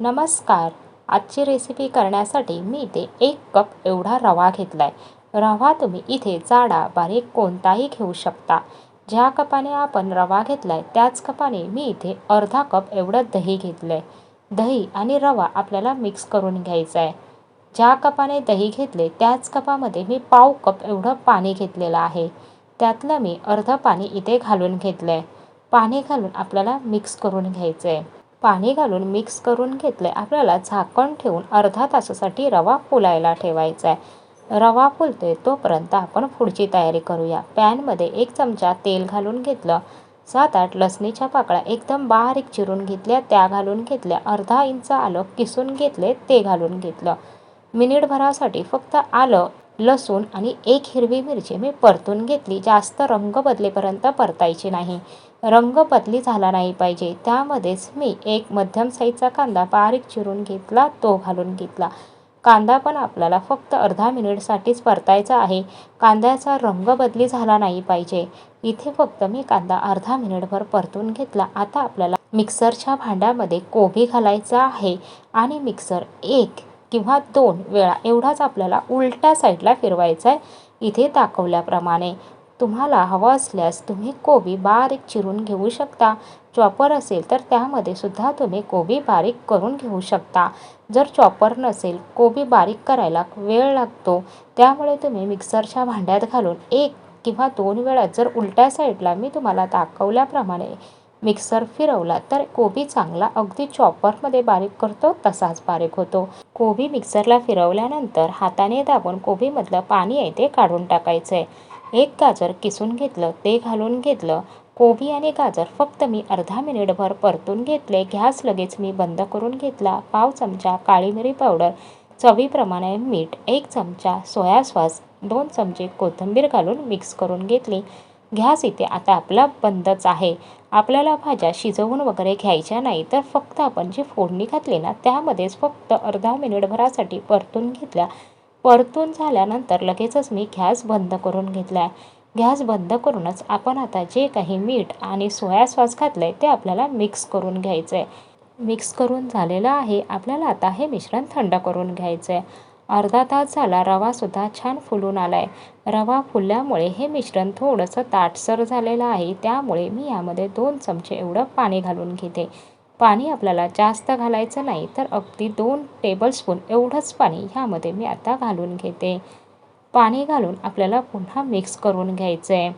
नमस्कार. आजची रेसिपी करण्यासाठी मी इथे एक कप एवढा रवा घेतला आहे रवा तुम्ही इथे जाडा बारीक कोणताही घेऊ शकता. ज्या कपाने आपण रवा घेतला आहे त्याच कपाने मी इथे अर्धा कप एवढं दही घेतलं आहे दही आणि रवा आपल्याला मिक्स करून घ्यायचा आहे ज्या कपाने दही घेतले त्याच कपामध्ये मी पाव कप एवढं पाणी घेतलेलं आहे. त्यातलं मी अर्धं पाणी इथे घालून घेतलं आहे पाणी घालून आपल्याला मिक्स करून घ्यायचं आहे पाणी घालून मिक्स करून घेतलं आहे आपल्याला झाकण ठेवून अर्धा तासासाठी रवा फुलायला ठेवायचा आहे रवा फुलतोय तोपर्यंत आपण पुढची तयारी करूया. पॅनमध्ये एक चमचा तेल घालून घेतलं. सात आठ लसणीच्या पाकळ्या एकदम बारीक चिरून घेतल्या. त्या घालून घेतल्या. अर्धा इंच आलं किसून घेतले. ते घालून घेतलं. मिनिटभरासाठी फक्त आलं. लसूण आणि एक हिरवी मिरची मी परतून घेतली. जास्त रंग बदलेपर्यंत परतायची नाही. रंग बदली झाला नाही पाहिजे. त्यामध्येच मी एक मध्यम साईजचा कांदा बारीक चिरून घेतला तो घालून घेतला. कांदा पण आपल्याला फक्त अर्धा मिनिटसाठीच परतायचा आहे. कांद्याचा रंग बदली झाला नाही पाहिजे. इथे फक्त मी कांदा अर्धा मिनिटभर परतून घेतला. आता आपल्याला मिक्सरच्या भांड्यामध्ये कोबी घालायचा आहे आणि मिक्सर एक किंवा दोन वेळा एवढाच आपल्याला उलट्या साईडला फिरवायचा आहे इथे दाखवल्याप्रमाणे. तुम्हाला हवं असल्यास तुम्ही कोबी बारीक चिरून घेऊ शकता. चॉपर असेल तर त्यामध्ये सुद्धा तुम्ही कोबी बारीक करून घेऊ शकता. जर चॉपर नसेल कोबी बारीक करायला वेळ लागतो. त्यामुळे तुम्ही मिक्सरच्या भांड्यात घालून एक किंवा दोन वेळा जर उलट्या साईडला मी तुम्हाला दाखवल्याप्रमाणे मिक्सर फिरवला तर कोबी चांगला अगदी चॉपरमध्ये बारीक करतो तसाच बारीक होतो. कोबी मिक्सरला फिरवल्यानंतर हाताने दाबून कोबीमधलं पाणी आहे ते काढून टाकायचं आहे एक गाजर किसून घेतलं ते घालून घेतलं. कोबी आणि गाजर फक्त मी अर्धा मिनिटभर परतून घेतले गॅस लगेच मी बंद करून घेतला. पाव चमचा काळी मिरी पावडर चवीप्रमाणे मीठ एक चमचा सोया सॉस दोन चमचे कोथिंबीर घालून मिक्स करून घेतली. गॅस इथे आता आपला बंदच आहे. आपल्याला भाज्या शिजवून वगैरे घ्यायच्या नाही तर फक्त आपण जी फोडणी घातली ना त्यामध्येच फक्त अर्धा मिनिटभरासाठी परतून घेतल्या. परतून झाल्यानंतर लगेचच मी गॅस बंद करून घेतला. गॅस बंद करूनच आपण आता जे काही मीठ आणि सोया सॉस घातलं आहे ते आपल्याला मिक्स करून घ्यायचं आहे मिक्स करून झालेलं आहे आपल्याला आता हे मिश्रण थंड करून घ्यायचं आहे अर्धा तास झाला रवासुद्धा छान फुलून आला आहे रवा फुलल्यामुळे हे मिश्रण थोडंसं ताटसर झालेलं आहे त्यामुळे मी यामध्ये दोन चमचे एवढं पाणी घालून घेते. पाणी आपल्याला जास्त घालायचं नाही तर अगदी दोन टेबलस्पून एवढंच पाणी ह्यामध्ये मी आता घालून घेते. पाणी घालून आपल्याला पुन्हा मिक्स करून घ्यायचं आहे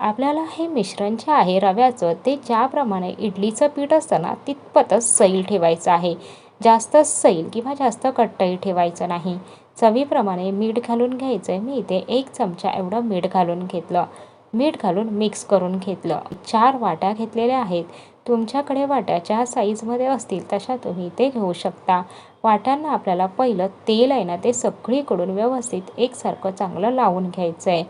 आपल्याला हे मिश्रण जे आहे रव्याचं ते ज्याप्रमाणे इडलीचं पीठ असतं ना तितपतच सैल ठेवायचं आहे. जास्त सैल किंवा जास्त कट्टई ठेवायचं नाही. चवीप्रमाणे मीठ घालून घ्यायचं आहे मी इथे एक चमचा एवढं मीठ घालून घेतलं. मीठ घालून मिक्स करून घेतलं. चार वाट्या घेतलेल्या आहेत. तुमच्याकडे वाट्या ज्या साईजमध्ये असतील तशा तुम्ही ते घेऊ शकता. वाट्यांना आपल्याला पहिलं तेल आहे ना ते सगळीकडून व्यवस्थित एकसारखं चांगलं लावून घ्यायचं आहे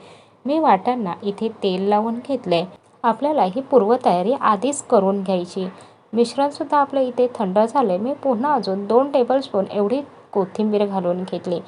मी वाट्यांना इथे तेल लावून घेतलं आहे आपल्याला ही पूर्वतयारी आधीच करून घ्यायची. मिश्रणसुद्धा आपलं इथे थंड झालं आहे मी पुन्हा अजून दोन टेबलस्पून एवढी कोथिंबीर घालून घेतली.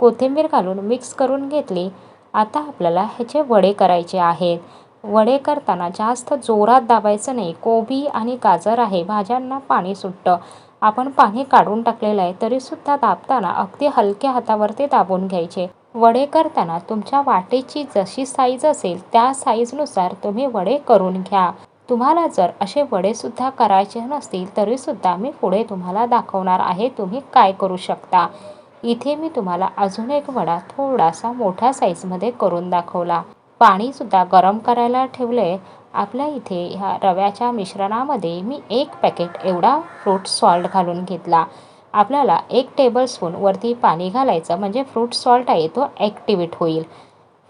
कोथिंबीर घालून मिक्स करून घेतली. आता आपल्याला ह्याचे वडे करायचे आहेत. वडे करताना जास्त जोरात दाबायचं नाही. कोबी आणि गाजर आहे. भाज्यांना पाणी सुटतं. आपण पाणी काढून टाकलेलं आहे तरीसुद्धा दाबताना अगदी हलक्या हातावरती दाबून घ्यायचे. वडे करताना तुमच्या वाटेची जशी साईज असेल त्या साईजनुसार तुम्ही वडे करून घ्या. तुम्हाला जर असे वडेसुद्धा करायचे नसतील तरीसुद्धा मी पुढे तुम्हाला दाखवणार आहे तुम्ही काय करू शकता. इथे मी तुम्हाला अजून एक वडा थोडासा मोठ्या साईजमध्ये करून दाखवला. पाणीसुद्धा गरम करायला ठेवले. आपल्या इथे ह्या रव्याच्या मिश्रणामध्ये मी एक पॅकेट एवढा फ्रूट सॉल्ट घालून घेतला. आपल्याला एक टेबलस्पून वरती पाणी घालायचं म्हणजे फ्रूट सॉल्ट आहे तो ॲक्टिवेट होईल.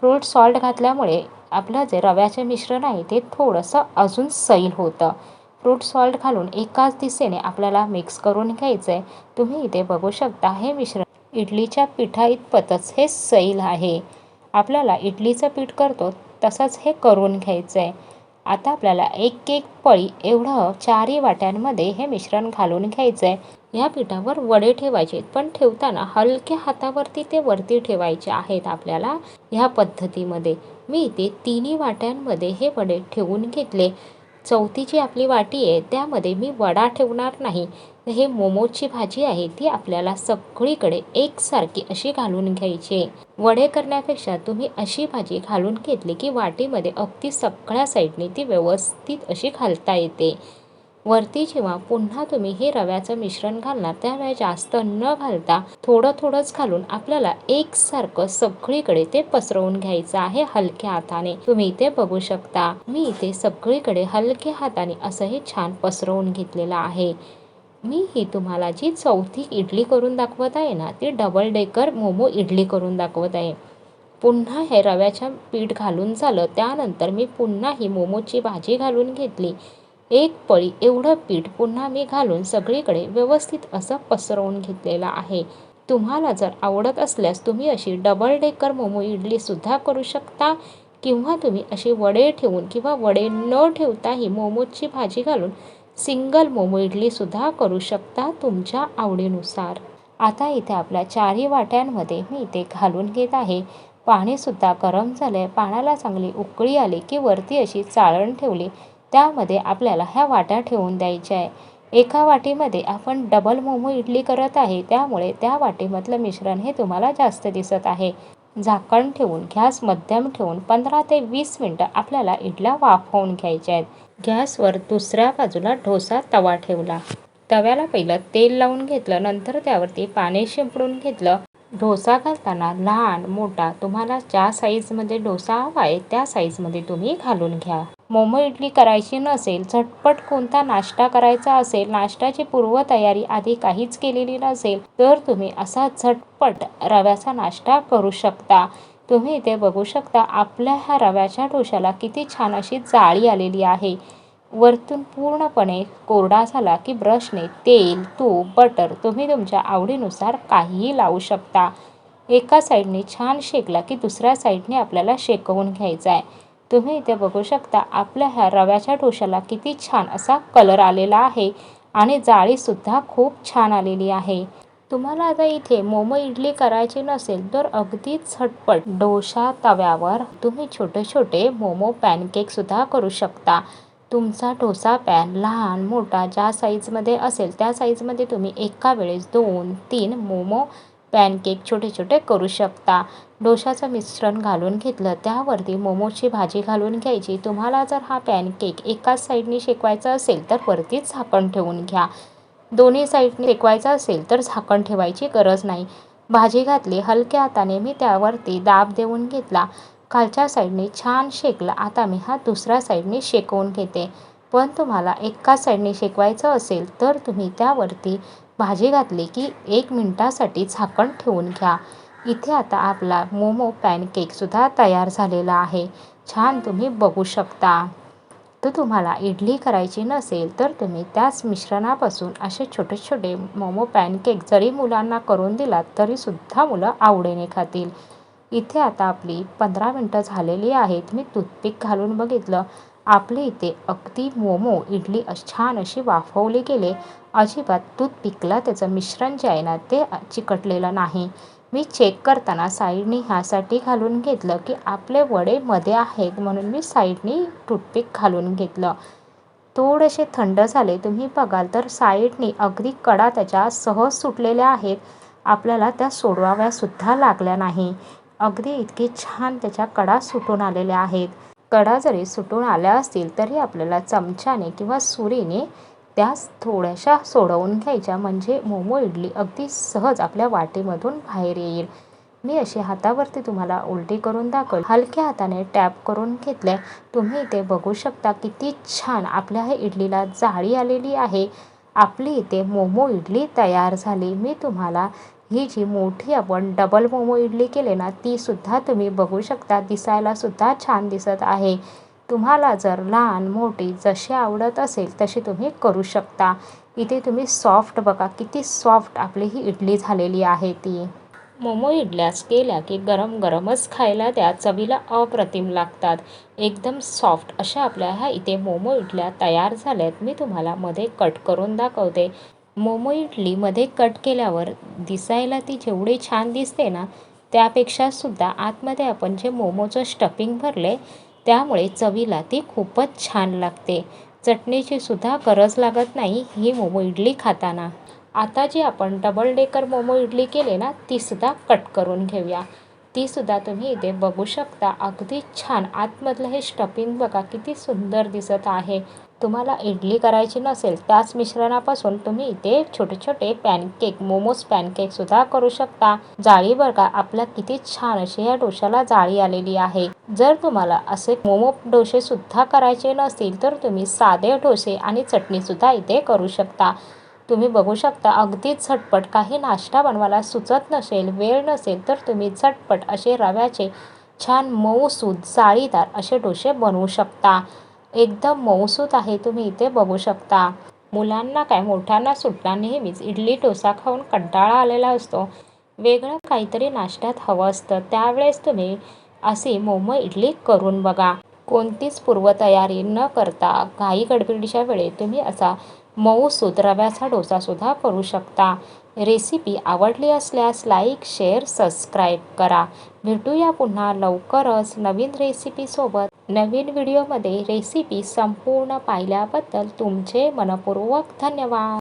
फ्रूट सॉल्ट घातल्यामुळे आपलं जे रव्याचे मिश्रण आहे ते थोडंसं अजून सैल होतं. फ्रूट सॉल्ट घालून एकाच दिशेने आपल्याला मिक्स करून घ्यायचं आहे तुम्ही इथे बघू शकता हे मिश्रण इडलीच्या पिठा इतपतच हे सैल आहे. आपल्याला इडलीचं पीठ करतो तसंच हे करून घ्यायचं आहे आता आपल्याला एक एक पळी एवढं चारही वाट्यांमध्ये हे मिश्रण घालून घ्यायचं आहे ह्या पिठावर वडे ठेवायचे पण ठेवताना हलक्या हातावरती ते वरती ठेवायचे आहेत आपल्याला ह्या पद्धतीमध्ये. मी इथे तिन्ही वाट्यांमध्ये हे वडे ठेवून घेतले. चौथी जी आपली वाटी आहे त्यामध्ये मी वडा ठेवणार नाही. हे मोमोची भाजी आहे ती आपल्याला सगळीकडे एकसारखी अशी घालून घ्यायची. वडे करण्यापेक्षा तुम्ही अशी भाजी घालून घेतली की वाटीमध्ये अगदी सगळ्या साईडने ती व्यवस्थित अशी घालता येते. वरती जेव्हा पुन्हा तुम्ही हे रव्याचं मिश्रण घालणार त्यावेळी जास्त न घालता थोडं थोडंच घालून आपल्याला एकसारखं सगळीकडे ते पसरवून घ्यायचं आहे हलक्या हाताने. तुम्ही इथे बघू शकता मी इथे सगळीकडे हलक्या हाताने असं हे छान पसरवून घेतलेलं आहे. मी ही तुम्हाला जी चौथी इडली करून दाखवत आहे ना ती डबल डेकर मोमो इडली करून दाखवत आहे. पुन्हा हे रव्याच्या पीठ घालून झालं त्यानंतर मी पुन्हा ही मोमोची भाजी घालून घेतली. एक पळी एवढं पीठ पुन्हा मी घालून सगळीकडे व्यवस्थित असं पसरवून घेतलेलं आहे. तुम्हाला जर आवडत असल्यास तुम्ही अशी डबल डेकर मोमो इडलीसुद्धा करू शकता. किंवा तुम्ही अशी वडे ठेवून किंवा वडे न ठेवताही मोमोची भाजी घालून सिंगल मोमो इडलीसुद्धा करू शकता तुमच्या आवडीनुसार. आता इथे आपल्या चारही वाट्यांमध्ये मी इथे घालून घेत आहे. पाणीसुद्धा गरम झालं आहे पाण्याला चांगली उकळी आली की वरती अशी चाळण ठेवली. त्यामध्ये आपल्याला ह्या वाट्या ठेवून द्यायच्या आहे. एका वाटीमध्ये आपण डबल मोमो इडली करत आहे. त्यामुळे त्या वाटीमधलं मिश्रण हे तुम्हाला जास्त दिसत आहे. झाकण ठेवून गॅस मध्यम ठेवून पंधरा ते वीस मिनटं आपल्याला इडल्या वाफवून घ्यायच्या आहेत. गॅसवर दुसऱ्या बाजूला ढोसा तवा ठेवला. तव्याला पहिलं तेल लावून घेतलं नंतर त्यावरती पाणी शिंपडून घेतलं. डोसा घालताना लहान मोठा तुम्हाला ज्या साईजमध्ये डोसा हवा आहे त्या साईजमध्ये तुम्ही घालून घ्या. मोमो इडली करायची नसेल झटपट कोणता नाश्ता करायचा असेल नाश्त्याची पूर्वतयारी आधी काहीच केलेली नसेल तर तुम्ही असा झटपट रव्याचा नाश्ता करू शकता. तुम्ही इथे बघू शकता आपल्या ह्या रव्याच्या डोशाला किती छान अशी जाळी आलेली आहे. वरतून पूर्णपणे कोरडा झाला की ब्रशने तेल तूप बटर तुम्ही तुमच्या आवडीनुसार काहीही लावू शकता. एका साईडने छान शेकला की दुसऱ्या साईडने आपल्याला शेकवून घ्यायचा आहे तुम्ही इथे बघू शकता आपल्या ह्या रव्याच्या ठोशाला किती छान असा कलर आलेला आहे आणि जाळीसुद्धा खूप छान आलेली आहे. तुम्हाला आता इथे मोमो इडली करायची नसेल तर अगदीच झटपट डोशा तव्यावर तुम्ही छोटे छोटे मोमो पॅनकेकसुद्धा करू शकता. तुमचा डोसा पॅन लहान मोठा ज्या साईजमध्ये असेल त्या साईजमध्ये तुम्ही एका वेळेस दोन तीन मोमो पॅनकेक छोटे छोटे करू शकता. डोशाचं मिश्रण घालून घेतलं. त्यावरती मोमोची भाजी घालून घ्यायची. तुम्हाला जर हा पॅनकेक एकाच साईडने शेकवायचा असेल तर वरतीच झाकण ठेवून घ्या. दोन्ही साईडने शेकवायचा असेल तर झाकण ठेवायची गरज नाही. भाजी घातली हलक्या हाताने मी त्यावरती दाब देऊन घेतला. खालच्या साईडने छान शेकला. आता मी हा दुसऱ्या साईडने शेकवून घेते. पण तुम्हाला एकाच साईडने शेकवायचं असेल तर तुम्ही त्यावरती भाजी घातली की एक मिनटासाठी झाकण ठेवून घ्या. इथे आता आपला मोमो पॅनकेकसुद्धा तयार झालेला आहे. छान तुम्ही बघू शकता. तर तुम्हाला इडली करायची नसेल तर तुम्ही त्याच मिश्रणापासून असे छोटे छोटे मोमो पॅनकेक जरी मुलांना करून दिलात तरीसुद्धा मुलं आवडीने खातील. इथे आता आपली पंधरा मिनटं झालेली आहेत. मी टूथपिक घालून बघितलं. आपल्या इथे अगदी मोमो इडली छान अशी वाफवली गेले. अजिबात टूथपिकला त्याचं मिश्रण जे आहे ना ते चिकटलेलं नाही. मी चेक करताना साईडनी ह्यासाठी घालून घेतलं की आपले वडे मध्ये आहेत म्हणून मी साईडनी टूथपिक घालून घेतलं. थोडेसे थंड झाले. तुम्ही बघाल तर साईडनी अगदी कडा त्याच्या सहज सुटलेल्या आहेत. आपल्याला त्या सोडवाव्यासुद्धा लागल्या नाही. अगदी इतकी छान त्याच्या कडा सुटून आलेल्या आहेत. कडा जरी सुटून आल्या असतील तरी आपल्याला चमच्याने किंवा सुरीने त्या थोड्याशा सोडवून घ्यायच्या. म्हणजे मोमो इडली अगदी सहज आपल्या वाटेमधून बाहेर येईल. मी अशी हातावरती तुम्हाला उलटी करून दाखल हलक्या हाताने टॅप करून घेतल्या तुम्ही इथे बघू शकता किती छान आपल्या ह्या इडलीला जाळी आलेली आहे. आपली इथे मोमो इडली तयार झाली. मी तुम्हाला ही जी मोठी आपण डबल मोमो इडली केले ना तीसुद्धा तुम्ही बघू शकता दिसायलासुद्धा छान दिसत आहे. तुम्हाला जर लहान मोठी जशी आवडत असेल तशी तुम्ही करू शकता. इथे तुम्ही सॉफ्ट बघा किती सॉफ्ट आपली ही इडली झालेली आहे ती. मोमो इडल्यास केल्या की गरम गरमच खायला त्या चवीला अप्रतिम लागतात. एकदम सॉफ्ट अशा आपल्या ह्या इथे मोमो इडल्या तयार झाल्यात. मी तुम्हाला मध्ये कट करून दाखवते. मोमो इडलीमध्ये कट केल्यावर दिसायला ती जेवढी छान दिसते ना त्यापेक्षासुद्धा आतमध्ये आपण जे मोमोचं स्टफिंग भरले त्यामुळे चवीला ती खूपच छान लागते. चटणीची सुद्धा गरज लागत नाही ही मोमो इडली खाताना. आता जी आपण डबल डेकर मोमो इडली केली ना ती सुद्धा कट करून घेऊया. ती सुद्धा तुम्ही इथे बघू शकता. अगदी छान. आतमधलं हे स्टफिंग बघा किती सुंदर दिसत आहे. तुम्हाला इडली करायची नसेल त्याच मिश्रणापासून तुम्ही इथे छोटे छोटे पॅनकेक मोमोज पॅनकेक सुद्धा करू शकता. जाळी बघा आपल्या किती छान अशी या डोशाला जाळी आलेली आहे. जर तुम्हाला असे मोमो डोसे सुद्धा करायचे नसतील तर तुम्ही साधे डोसे आणि चटणी सुद्धा इथे करू शकता. तुम्ही बघू शकता अगदीच झटपट काही नाश्ता बनवायला सुचत नसेल वेळ नसेल तर तुम्ही झटपट असे रव्याचे छान मऊसूद जाळीदार असे डोसे बनवू शकता. एकदम मऊसूत आहे तुम्ही इथे बघू शकता. मुलांना काय मोठ्यांना सुटला नेहमीच. इडली डोसा खाऊन कंटाळा आलेला असतो. वेगळं काहीतरी नाश्त्यात हवं असतं. त्यावेळेस तुम्ही अशी मोमो इडली करून बघा. कोणतीच पूर्वतयारी न करता घाई गडबडीच्या वेळी तुम्ही असा मऊसूत रव्याचा डोसासुद्धा करू शकता. रेसिपी आवडली असल्यास लाईक शेअर सबस्क्राईब करा. भेटूया पुन्हा लवकरच नवीन रेसिपीसोबत नवीन व्हिडिओमध्ये रेसिपी संपूर्ण पाहिल्याबद्दल तुमचे मनपूर्वक धन्यवाद.